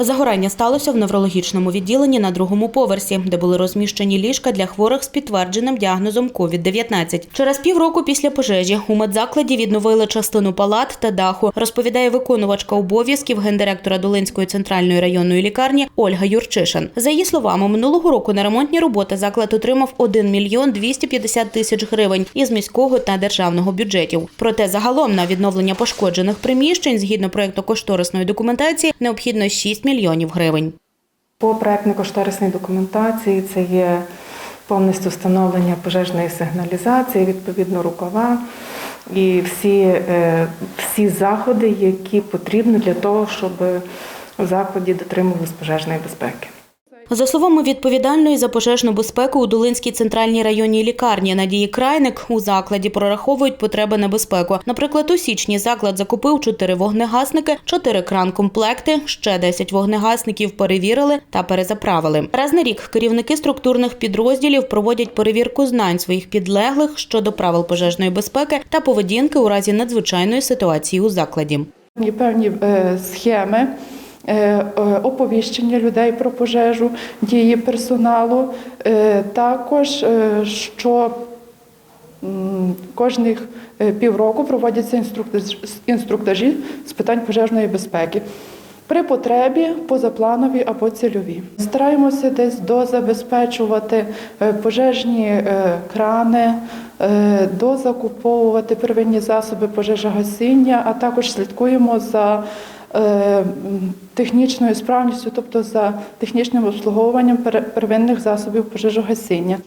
Загорання сталося в неврологічному відділенні на другому поверсі, де були розміщені ліжка для хворих з підтвердженим діагнозом COVID-19. Через півроку після пожежі у медзакладі відновили частину палат та даху, розповідає виконувачка обов'язків гендиректора Долинської центральної районної лікарні Ольга Юрчишин. За її словами, минулого року на ремонтні роботи заклад отримав 1 мільйон 250 тисяч гривень із міського та державного бюджетів. Проте загалом на відновлення пошкоджених приміщень згідно проекту кошторисної документації необхідно 6 мільйонів гривень. По проектно-кошторисній документації це є повністю встановлення пожежної сигналізації, відповідно рукава і всі, е, всі заходи, які потрібні для того, щоб в закладі дотримувалися пожежної безпеки. За словами відповідальної за пожежну безпеку у Долинській центральній районній лікарні Надії Крайник у закладі прораховують потреби на безпеку. Наприклад, у січні заклад закупив 4 вогнегасники, 4 кран-комплекти, ще 10 вогнегасників перевірили та перезаправили. Раз на рік керівники структурних підрозділів проводять перевірку знань своїх підлеглих щодо правил пожежної безпеки та поведінки у разі надзвичайної ситуації у закладі. Є певні е, схеми оповіщення людей про пожежу, дії персоналу. Е, Також, е, що кожних е, півроку проводяться інструктаж- інструктажі з питань пожежної безпеки. При потребі позапланові або цільові. Стараємося десь дозабезпечувати е, пожежні е, крани, е, дозакуповувати первинні засоби пожежогасіння, а також слідкуємо за е, технічною справністю, тобто за технічним обслуговуванням пер- первинних засобів пожежогасіння.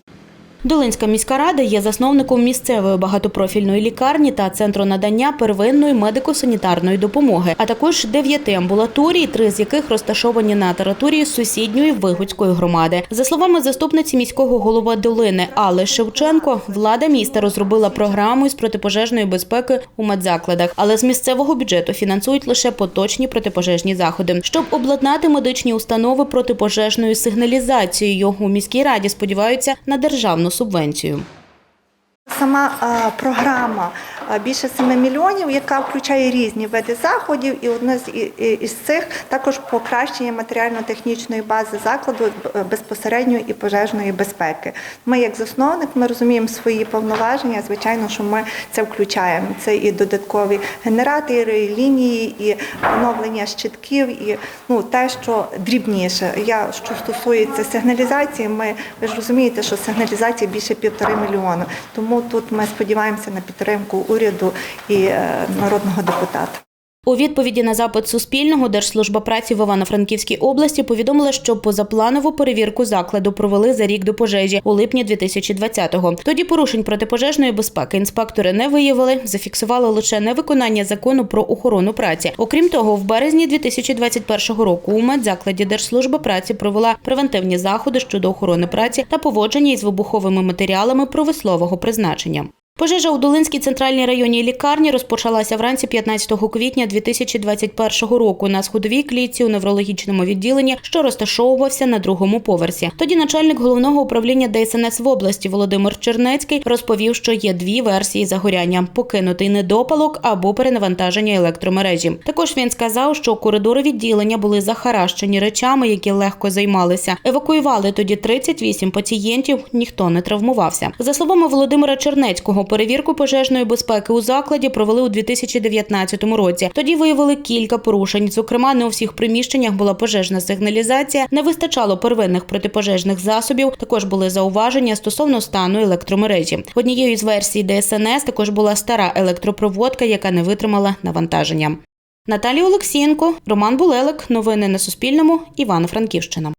Долинська міська рада є засновником місцевої багатопрофільної лікарні та центру надання первинної медико-санітарної допомоги, а також дев'яти амбулаторій, три з яких розташовані на території сусідньої Вигуцької громади. За словами заступниці міського голови Долини Алли Шевченко, влада міста розробила програму із протипожежної безпеки у медзакладах, але з місцевого бюджету фінансують лише поточні протипожежні заходи. Щоб обладнати медичні установи протипожежною сигналізацією, у міській раді сподіваються на державну субвенцію. Сама а, програма більше 7 мільйонів, яка включає різні види заходів, і одне з із цих також покращення матеріально-технічної бази закладу е, безпосередньої і пожежної безпеки. Ми, як засновник, ми розуміємо свої повноваження. Звичайно, що ми це включаємо. Це і додаткові генератори, і лінії, і оновлення щитків, і ну те, що дрібніше. Я що стосується сигналізації, ми ви ж розумієте, що сигналізація більше півтори мільйона. Тому тут ми сподіваємося на підтримку уряду і е, народного депутата. У відповіді на запит Суспільного Держслужба праці в Івано-Франківській області повідомила, що позапланову перевірку закладу провели за рік до пожежі у липні 2020-го. Тоді порушень протипожежної безпеки інспектори не виявили, зафіксували лише невиконання закону про охорону праці. Окрім того, в березні 2021 року у медзакладі Держслужба праці провела превентивні заходи щодо охорони праці та поводження із вибуховими матеріалами промислового призначення. Пожежа у Долинській центральній районній лікарні розпочалася вранці 15 квітня 2021 року на сходовій клітці у неврологічному відділенні, що розташовувався на другому поверсі. Тоді начальник головного управління ДСНС в області Володимир Чернецький розповів, що є дві версії загоряння: покинутий недопалок або перенавантаження електромережі. Також він сказав, що коридори відділення були захаращені речами, які легко займалися. Евакуювали тоді 38 пацієнтів, ніхто не травмувався. За словами Володимира Чернецького, перевірку пожежної безпеки у закладі провели у 2019 році. Тоді виявили кілька порушень. Зокрема, не у всіх приміщеннях була пожежна сигналізація, не вистачало первинних протипожежних засобів. Також були зауваження стосовно стану електромережі. Однією з версій ДСНС також була стара електропроводка, яка не витримала навантаження. Наталія Олексієнко, Роман Булелик. Новини на Суспільному. Івано-Франківщина.